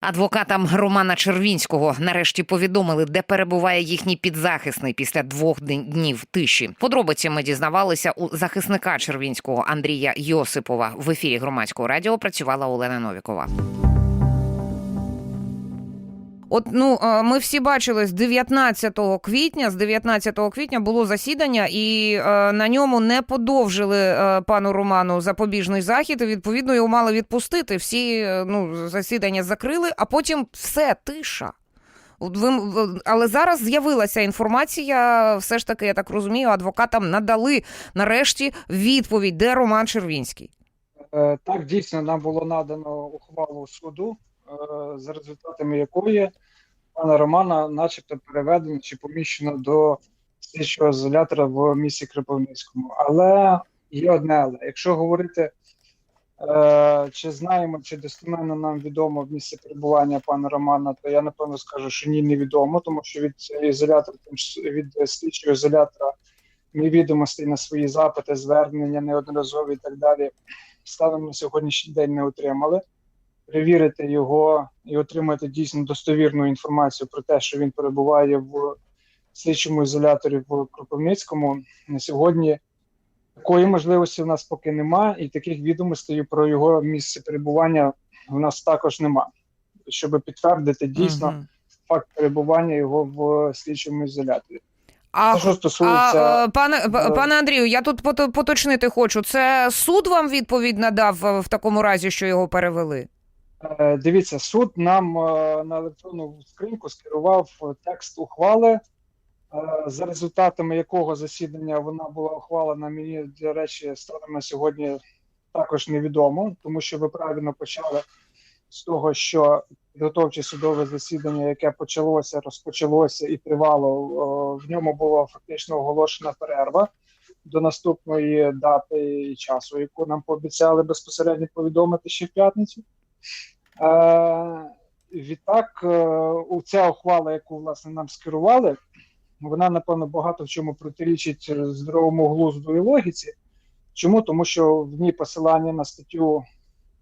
Адвокатам Романа Червінського нарешті повідомили, де перебуває їхній підзахисний після двох дн- днів тиші. Подробиці ми дізнавалися у захисника Червінського Андрія Йосипова. В ефірі громадського радіо працювала Олена Новікова. От ну е, ми всі бачили з 19 квітня. З 19 квітня було засідання, і е, на ньому не подовжили е, пану Роману запобіжний захід. І відповідно його мали відпустити. Всі е, ну засідання закрили, а потім все тиша. Ви, але зараз з'явилася інформація. Все ж таки, я так розумію, адвокатам надали нарешті відповідь, де Роман Червінський. Е, Так, дійсно, нам було надано ухвалу суду, за результатами якої пана Романа, начебто, переведено чи поміщено до слідчого ізолятора в місті Кропивницькому. Але є одне але. Якщо говорити, е, чи знаємо, чи достеменно нам відомо в місці перебування пана Романа, то я напевно скажу, що ні, невідомо, тому що від ізолятора, від слідчого ізолятора ні відомостей на свої запити, звернення неодноразові і так далі станом на сьогоднішній день не отримали. Перевірити його і отримати дійсно достовірну інформацію про те, що він перебуває в слідчому ізоляторі в Кропивницькому. На сьогодні такої можливості в нас поки нема, і таких відомостей про його місце перебування в нас також нема. Щоб підтвердити дійсно Мгм. факт перебування його в слідчому ізоляторі. А Що стосується А, е, пане, е, пане Андрію, я тут пото- поточнити хочу. Це суд вам відповідь надав в такому разі, що його перевели? Е, Дивіться, суд нам е, на електронну скриньку скерував текст ухвали, е, за результатами якого засідання вона була ухвалена. Мені до речі, станом на сьогодні також невідомо, тому що ви правильно почали з того, що підготовче судове засідання, яке почалося, розпочалося і тривало, в ньому була фактично оголошена перерва до наступної дати і часу, яку нам пообіцяли безпосередньо повідомити ще в п'ятницю. Е, відтак, е, ця ухвала, яку власне нам скерували, вона напевно багато в чому протирічить здоровому глузду і логіці. Чому? Тому що в ній посилання на статтю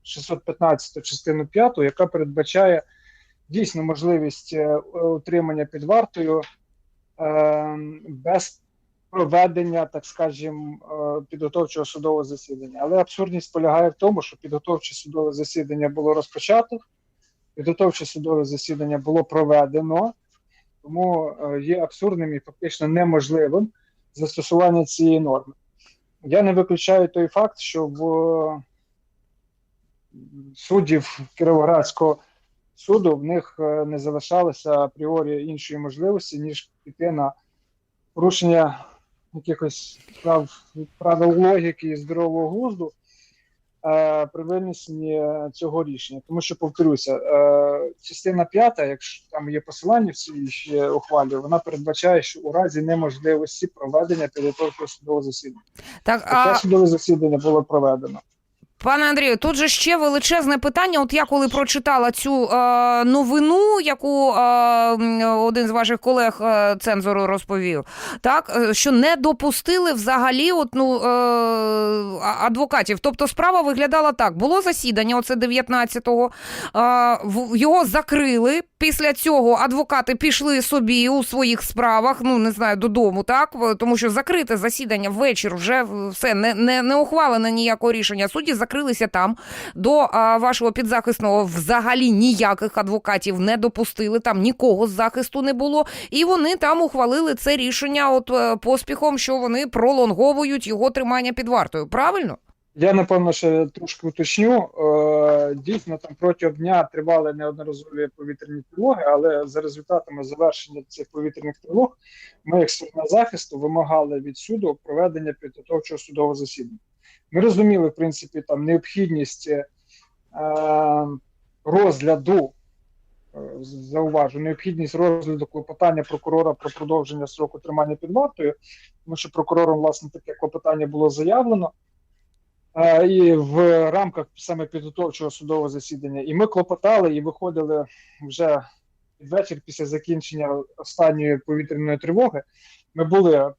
615 частину 5, яка передбачає дійсно можливість е, утримання під вартою без проведення, так скажімо, е, підготовчого судового засідання. Але абсурдність полягає в тому, що підготовче судове засідання було розпочато, підготовче судове засідання було проведено, тому е, є абсурдним і фактично неможливим застосування цієї норми. Я не виключаю той факт, що в суддів Кіровоградського суду в них е, не залишалося апріорі іншої можливості, ніж піти на порушення якихось прав правил логіки і здорового глузду е, при винесенні цього рішення. Тому що, повторюся, е, частина п'ята, якщо там є посилання в цій ще ухвалі, вона передбачає, що у разі неможливості проведення підготовки судового засідання. Так, Таке а судове засідання було проведено. Пане Андрію, тут же ще величезне питання. От я коли прочитала цю е, новину, яку е, один з ваших колег е, цензору розповів, так е, що не допустили взагалі от, ну, е, адвокатів. Тобто справа виглядала так: було засідання, оце 19-го, е, його закрили. Після цього адвокати пішли собі у своїх справах, ну не знаю, додому, так тому що закрите засідання ввечір вже все не, не, не ухвалене ніякого рішення. Судді закрилися там. До а, вашого підзахисного взагалі ніяких адвокатів не допустили. Там нікого з захисту не було. І вони там ухвалили це рішення от е, поспіхом, що вони пролонговують його тримання під вартою. Правильно? Я напевно ще трошки уточню. Е, Дійсно, там протягом дня тривали неодноразові повітряні тривоги, але за результатами завершення цих повітряних тривог ми, як сторона захисту, вимагали від суду проведення підготовчого судового засідання. Ми розуміли, в принципі, там необхідність е, розгляду. е, Зауважу необхідність розгляду клопотання прокурора про продовження строку тримання під вартою, тому що прокурором власне таке клопотання було заявлено. Е, і в рамках саме підготовчого судового засідання. І ми клопотали і виходили вже ввечері після закінчення останньої повітряної тривоги. Ми були е,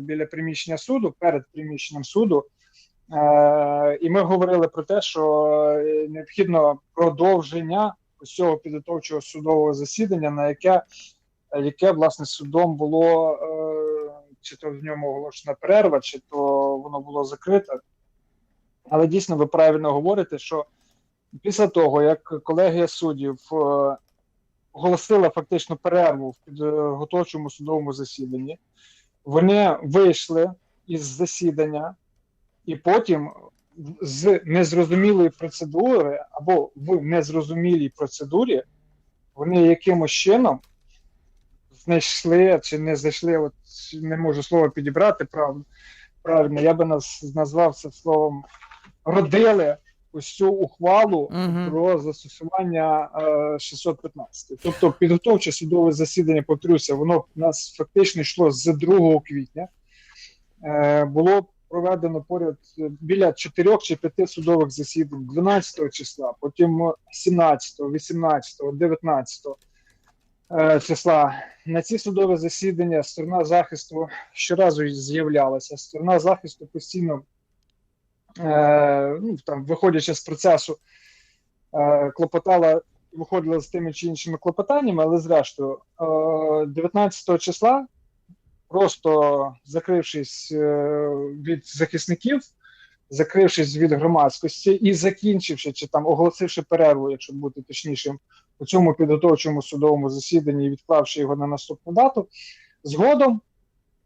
біля приміщення суду, перед приміщенням суду. Е, і ми говорили про те, що е, необхідно продовження цього підготовчого судового засідання, на яке, яке власне судом було е, чи то в ньому оголошена перерва, чи то воно було закрите. Але дійсно ви правильно говорите, що після того, як колегія суддів оголосила фактично перерву в підготовчому судовому засіданні, вони вийшли із засідання і потім з незрозумілої процедури або в незрозумілій процедурі вони якимось чином знайшли чи не знайшли, от не можу слово підібрати правильно, правильно я би нас назвав це словом родили ось цю ухвалу Мгм. про застосування е, 615. Тобто підготовче судове засідання, повторюся, воно в нас фактично йшло з 2 квітня. Е, було проведено поряд е, біля 4 чи 5 судових засідань 12 числа, потім 17, 18, 19 е, числа. На ці судові засідання сторона захисту щоразу з'являлася. Сторона захисту постійно е, ну, там, виходячи з процесу, е, клопотала, виходила з тими чи іншими клопотаннями, але зрештою, е, 19 числа, просто закрившись е, від захисників, закрившись від громадськості і закінчивши, чи там оголосивши перерву, якщо бути точнішим, у цьому підготовчому судовому засіданні, відклавши його на наступну дату, згодом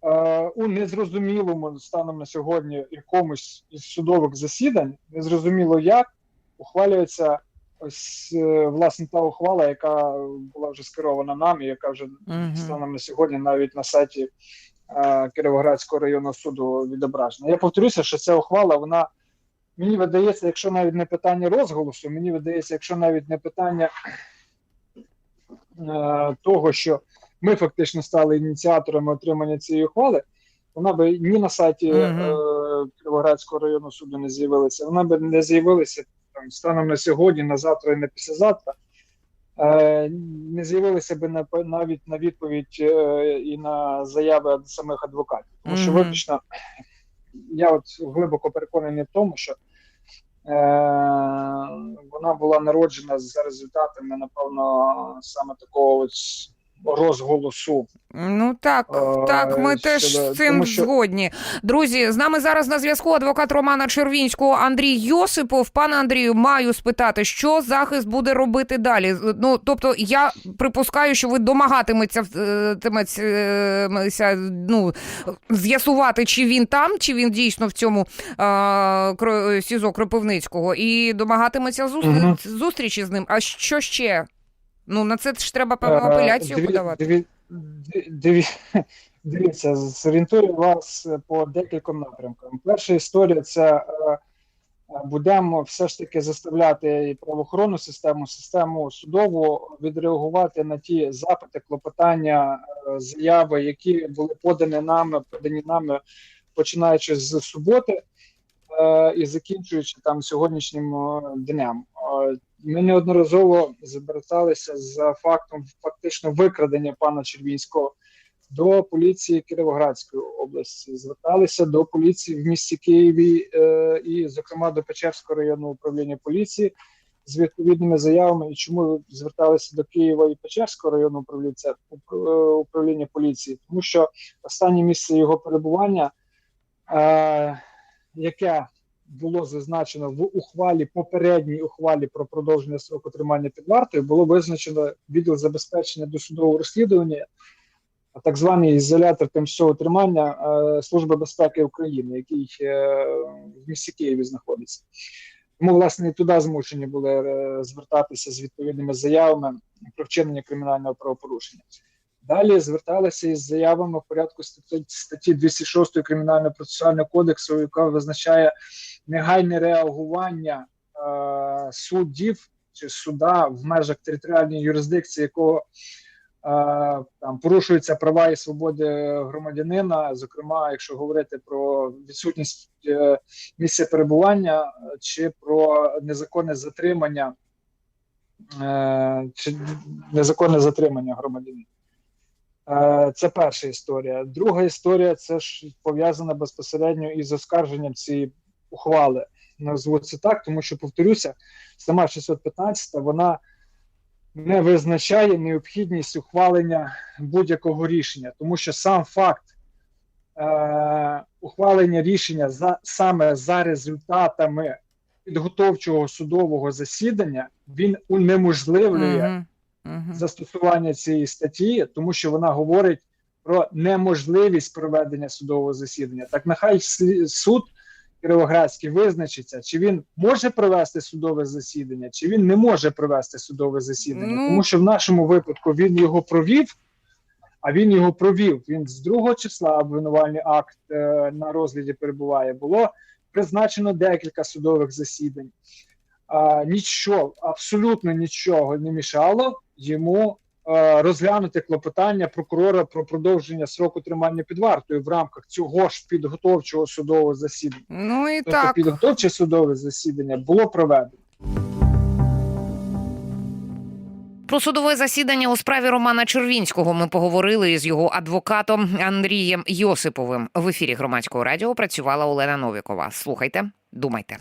е, у незрозумілому станом на сьогодні якомусь із судових засідань, незрозуміло як ухвалюється ось е, власне та ухвала, яка була вже скерована нам, і яка вже Мгм. станом на сьогодні навіть на сайті е, Кіровоградського районного суду відображена. Я повторюся, що ця ухвала, вона мені видається, якщо навіть не питання розголосу, мені видається, якщо навіть не питання е, того, що ми фактично стали ініціаторами отримання цієї ухвали, вона би ні на сайті Мгм. е, Кіровоградського районного суду не з'явилася, вона би не з'явилася там станом на сьогодні, на завтра і на післязавтра. Е, не з'явилися би на навіть на відповідь е, і на заяви самих адвокатів, тому що виключно я от глибоко переконаний в тому, що е, вона була народжена за результатами, напевно, саме такого ось розголосу. Ну так, Е, так, ми щодо- теж з цим тому що- згодні. Друзі, з нами зараз на зв'язку адвокат Романа Червінського Андрій Йосипов. Пане Андрію, маю спитати, що захист буде робити далі. Ну тобто, я припускаю, що ви домагатиметься е, тиметься, ну, з'ясувати, чи він там, чи він дійсно в цьому е, СІЗО Кропивницького, і домагатиметься зустріч, Мгм. зустрічі з ним. А що ще? Ну на це ж треба певну Е, апеляцію диві- подавати. диві- диві- Дивіться, зорієнтую вас по декільком напрямкам. Перша історія це е, е, будемо все ж таки заставляти і правоохоронну систему, систему судову відреагувати на ті запити, клопотання, заяви, які були подані нами, подані нами, починаючи з суботи і закінчуючи там сьогоднішнім днем. Ми неодноразово зверталися за фактом фактично викрадення пана Червінського до поліції Кіровоградської області, зверталися до поліції в місті Києві е, і, зокрема, до Печерського районного управління поліції з відповідними заявами. І чому зверталися до Києва і Печерського районного управління е, управління поліції? Тому що останнє місце його перебування, е, яке було зазначено в ухвалі, попередній ухвалі про продовження строку тримання під вартою, було визначено відділ забезпечення досудового розслідування, так званий ізолятор тимчасового тримання е, Служби безпеки України, який е, в місті Києві знаходиться. Тому, власне, і туди змушені були е, звертатися з відповідними заявами про вчинення кримінального правопорушення. Далі зверталися із заявами в порядку статті, статті 206 Кримінального процесуального кодексу, яка визначає негайне реагування е, суддів чи суда в межах територіальної юрисдикції, якого е, там порушуються права і свободи громадянина, зокрема, якщо говорити про відсутність е, місця перебування е, чи про незаконне затримання, чи незаконне затримання громадянина. Е, Це перша історія. Друга історія це ж пов'язана безпосередньо із оскарженням цієї ухвали. Назву це так, тому що повторюся, сама 615 вона не визначає необхідність ухвалення будь-якого рішення, тому що сам факт е, ухвалення рішення за саме за результатами підготовчого судового засідання він унеможливлює Мгм. Застосування цієї статті, тому що вона говорить про неможливість проведення судового засідання. Так нехай суд Кіровоградський визначиться, чи він може провести судове засідання, чи він не може провести судове засідання. Ну. Тому що в нашому випадку він його провів, а він його провів. Він з 2 числа обвинувальний акт е, на розгляді перебуває. Було призначено декілька судових засідань. А, нічого, абсолютно нічого не мішало йому е, розглянути клопотання прокурора про продовження сроку тримання під вартою в рамках цього ж підготовчого судового засідання. Ну і Тобто так. підготовче судове засідання було проведено. Про судове засідання у справі Романа Червінського ми поговорили із його адвокатом Андрієм Йосиповим. В ефірі громадського радіо працювала Олена Новікова. Слухайте, думайте.